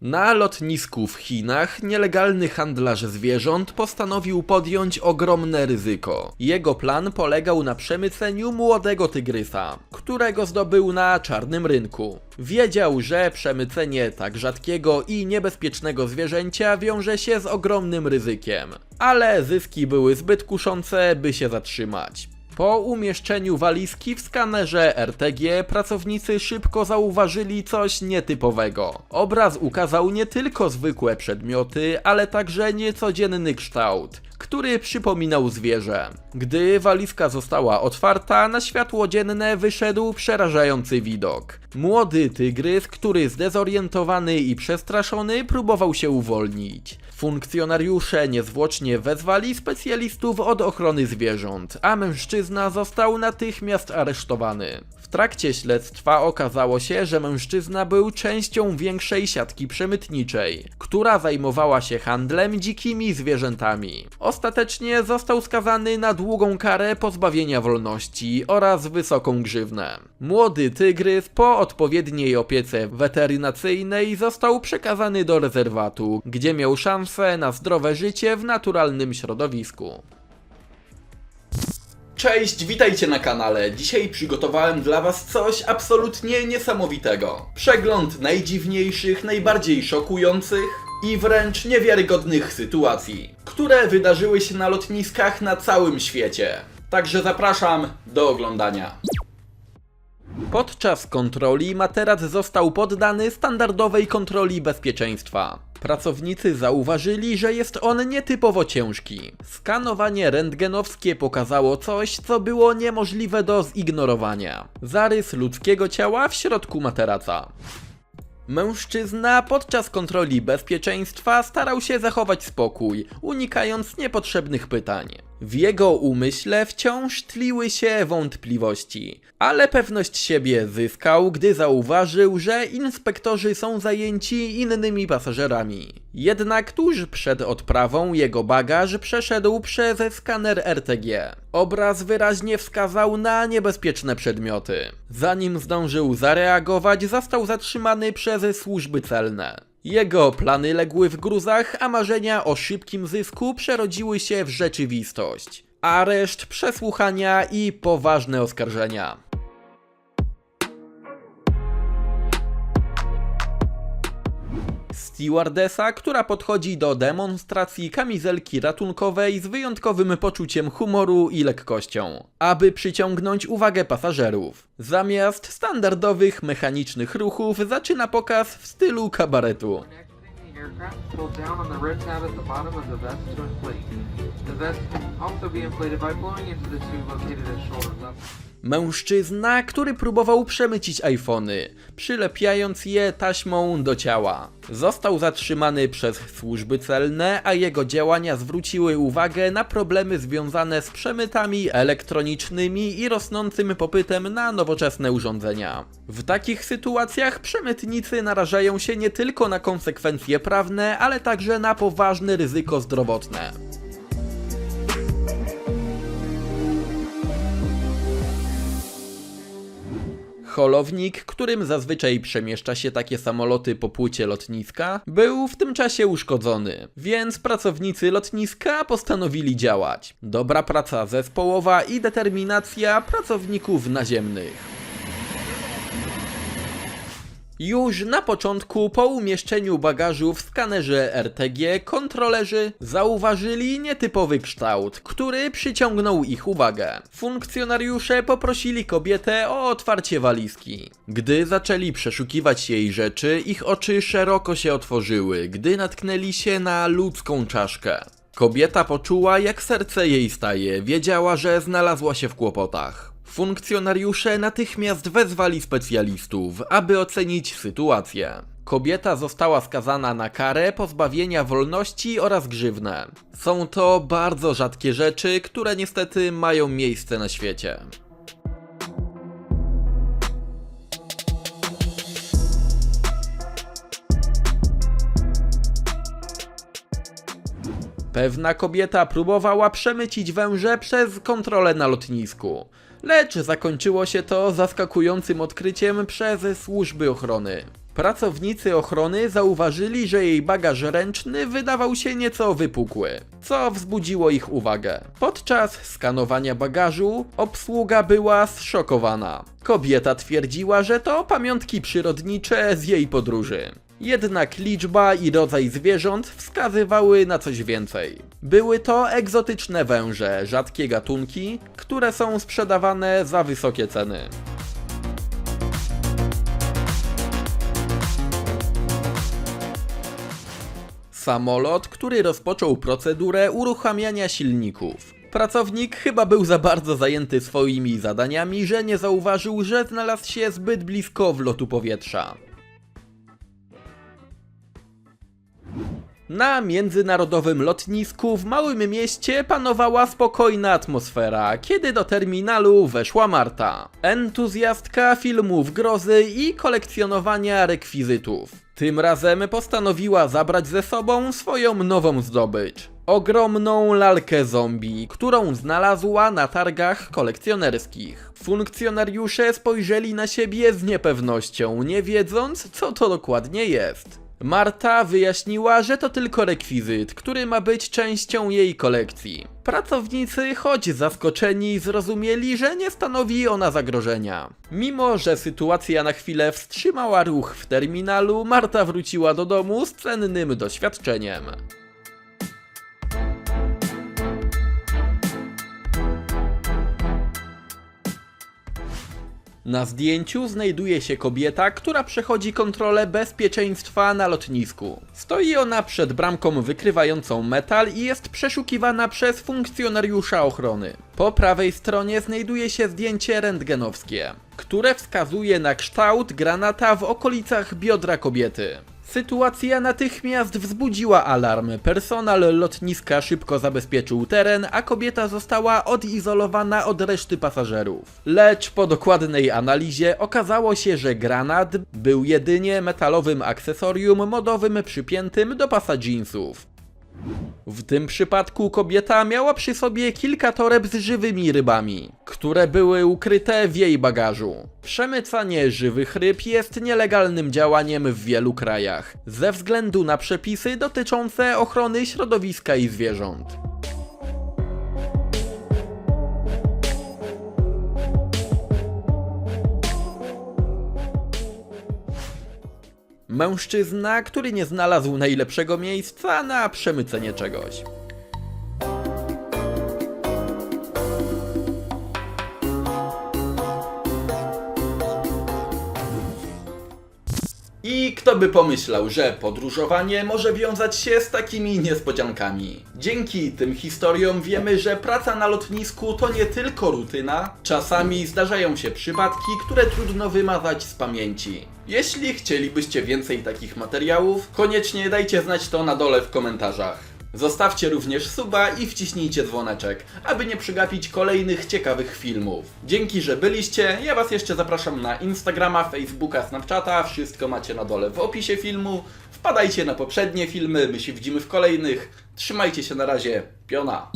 Na lotnisku w Chinach nielegalny handlarz zwierząt postanowił podjąć ogromne ryzyko. Jego plan polegał na przemyceniu młodego tygrysa, którego zdobył na czarnym rynku. Wiedział, że przemycenie tak rzadkiego i niebezpiecznego zwierzęcia wiąże się z ogromnym ryzykiem, ale zyski były zbyt kuszące, by się zatrzymać. Po umieszczeniu walizki w skanerze RTG pracownicy szybko zauważyli coś nietypowego. Obraz ukazał nie tylko zwykłe przedmioty, ale także niecodzienny kształt, który przypominał zwierzę. Gdy walizka została otwarta, na światło dzienne wyszedł przerażający widok. Młody tygrys, który zdezorientowany i przestraszony próbował się uwolnić. Funkcjonariusze niezwłocznie wezwali specjalistów od ochrony zwierząt, a mężczyzna został natychmiast aresztowany. W trakcie śledztwa okazało się, że mężczyzna był częścią większej siatki przemytniczej, która zajmowała się handlem dzikimi zwierzętami. Ostatecznie został skazany na długą karę pozbawienia wolności oraz wysoką grzywnę. Młody tygrys po odpowiedniej opiece weterynacyjnej został przekazany do rezerwatu, gdzie miał szansę na zdrowe życie w naturalnym środowisku. Cześć, witajcie na kanale. Dzisiaj przygotowałem dla Was coś absolutnie niesamowitego. Przegląd najdziwniejszych, najbardziej szokujących i wręcz niewiarygodnych sytuacji, które wydarzyły się na lotniskach na całym świecie. Także zapraszam do oglądania. Podczas kontroli materac został poddany standardowej kontroli bezpieczeństwa. Pracownicy zauważyli, że jest on nietypowo ciężki. Skanowanie rentgenowskie pokazało coś, co było niemożliwe do zignorowania. Zarys ludzkiego ciała w środku materaca. Mężczyzna podczas kontroli bezpieczeństwa starał się zachować spokój, unikając niepotrzebnych pytań. W jego umyśle wciąż tliły się wątpliwości, ale pewność siebie zyskał, gdy zauważył, że inspektorzy są zajęci innymi pasażerami. Jednak tuż przed odprawą jego bagaż przeszedł przez skaner RTG. Obraz wyraźnie wskazał na niebezpieczne przedmioty. Zanim zdążył zareagować, został zatrzymany przez służby celne. Jego plany legły w gruzach, a marzenia o szybkim zysku przerodziły się w rzeczywistość. Areszt, przesłuchania i poważne oskarżenia. Stewardesa, która podchodzi do demonstracji kamizelki ratunkowej z wyjątkowym poczuciem humoru i lekkością, aby przyciągnąć uwagę pasażerów. Zamiast standardowych mechanicznych ruchów zaczyna pokaz w stylu kabaretu. Mężczyzna, który próbował przemycić iPhony, przylepiając je taśmą do ciała. Został zatrzymany przez służby celne, a jego działania zwróciły uwagę na problemy związane z przemytami elektronicznymi i rosnącym popytem na nowoczesne urządzenia. W takich sytuacjach przemytnicy narażają się nie tylko na konsekwencje prawne, ale także na poważne ryzyko zdrowotne. Holownik, którym zazwyczaj przemieszcza się takie samoloty po płycie lotniska, był w tym czasie uszkodzony, więc pracownicy lotniska postanowili działać. Dobra praca zespołowa i determinacja pracowników naziemnych. Już na początku, po umieszczeniu bagażu w skanerze RTG, kontrolerzy zauważyli nietypowy kształt, który przyciągnął ich uwagę. Funkcjonariusze poprosili kobietę o otwarcie walizki. Gdy zaczęli przeszukiwać jej rzeczy, ich oczy szeroko się otworzyły, gdy natknęli się na ludzką czaszkę. Kobieta poczuła, jak serce jej staje, wiedziała, że znalazła się w kłopotach. Funkcjonariusze natychmiast wezwali specjalistów, aby ocenić sytuację. Kobieta została skazana na karę pozbawienia wolności oraz grzywnę. Są to bardzo rzadkie rzeczy, które niestety mają miejsce na świecie. Pewna kobieta próbowała przemycić węże przez kontrolę na lotnisku, lecz zakończyło się to zaskakującym odkryciem przez służby ochrony. Pracownicy ochrony zauważyli, że jej bagaż ręczny wydawał się nieco wypukły, co wzbudziło ich uwagę. Podczas skanowania bagażu obsługa była zszokowana. Kobieta twierdziła, że to pamiątki przyrodnicze z jej podróży. Jednak liczba i rodzaj zwierząt wskazywały na coś więcej. Były to egzotyczne węże, rzadkie gatunki, które są sprzedawane za wysokie ceny. Samolot, który rozpoczął procedurę uruchamiania silników. Pracownik chyba był za bardzo zajęty swoimi zadaniami, że nie zauważył, że znalazł się zbyt blisko wlotu powietrza. Na międzynarodowym lotnisku w małym mieście panowała spokojna atmosfera, kiedy do terminalu weszła Marta. Entuzjastka filmów grozy i kolekcjonowania rekwizytów. Tym razem postanowiła zabrać ze sobą swoją nową zdobycz. Ogromną lalkę zombie, którą znalazła na targach kolekcjonerskich. Funkcjonariusze spojrzeli na siebie z niepewnością, nie wiedząc, co to dokładnie jest. Marta wyjaśniła, że to tylko rekwizyt, który ma być częścią jej kolekcji. Pracownicy, choć zaskoczeni, zrozumieli, że nie stanowi ona zagrożenia. Mimo, że sytuacja na chwilę wstrzymała ruch w terminalu, Marta wróciła do domu z cennym doświadczeniem. Na zdjęciu znajduje się kobieta, która przechodzi kontrolę bezpieczeństwa na lotnisku. Stoi ona przed bramką wykrywającą metal i jest przeszukiwana przez funkcjonariusza ochrony. Po prawej stronie znajduje się zdjęcie rentgenowskie, które wskazuje na kształt granata w okolicach biodra kobiety. Sytuacja natychmiast wzbudziła alarm. Personal lotniska szybko zabezpieczył teren, a kobieta została odizolowana od reszty pasażerów. Lecz po dokładnej analizie okazało się, że granat był jedynie metalowym akcesorium modowym przypiętym do pasa jeansów. W tym przypadku kobieta miała przy sobie kilka toreb z żywymi rybami, które były ukryte w jej bagażu. Przemycanie żywych ryb jest nielegalnym działaniem w wielu krajach, ze względu na przepisy dotyczące ochrony środowiska i zwierząt. Mężczyzna, który nie znalazł najlepszego miejsca na przemycenie czegoś. I kto by pomyślał, że podróżowanie może wiązać się z takimi niespodziankami. Dzięki tym historiom wiemy, że praca na lotnisku to nie tylko rutyna, czasami zdarzają się przypadki, które trudno wymazać z pamięci. Jeśli chcielibyście więcej takich materiałów, koniecznie dajcie znać to na dole w komentarzach. Zostawcie również suba i wciśnijcie dzwoneczek, aby nie przegapić kolejnych ciekawych filmów. Dzięki, że byliście. Ja Was jeszcze zapraszam na Instagrama, Facebooka, Snapchata. Wszystko macie na dole w opisie filmu. Wpadajcie na poprzednie filmy, my się widzimy w kolejnych. Trzymajcie się na razie. Piona.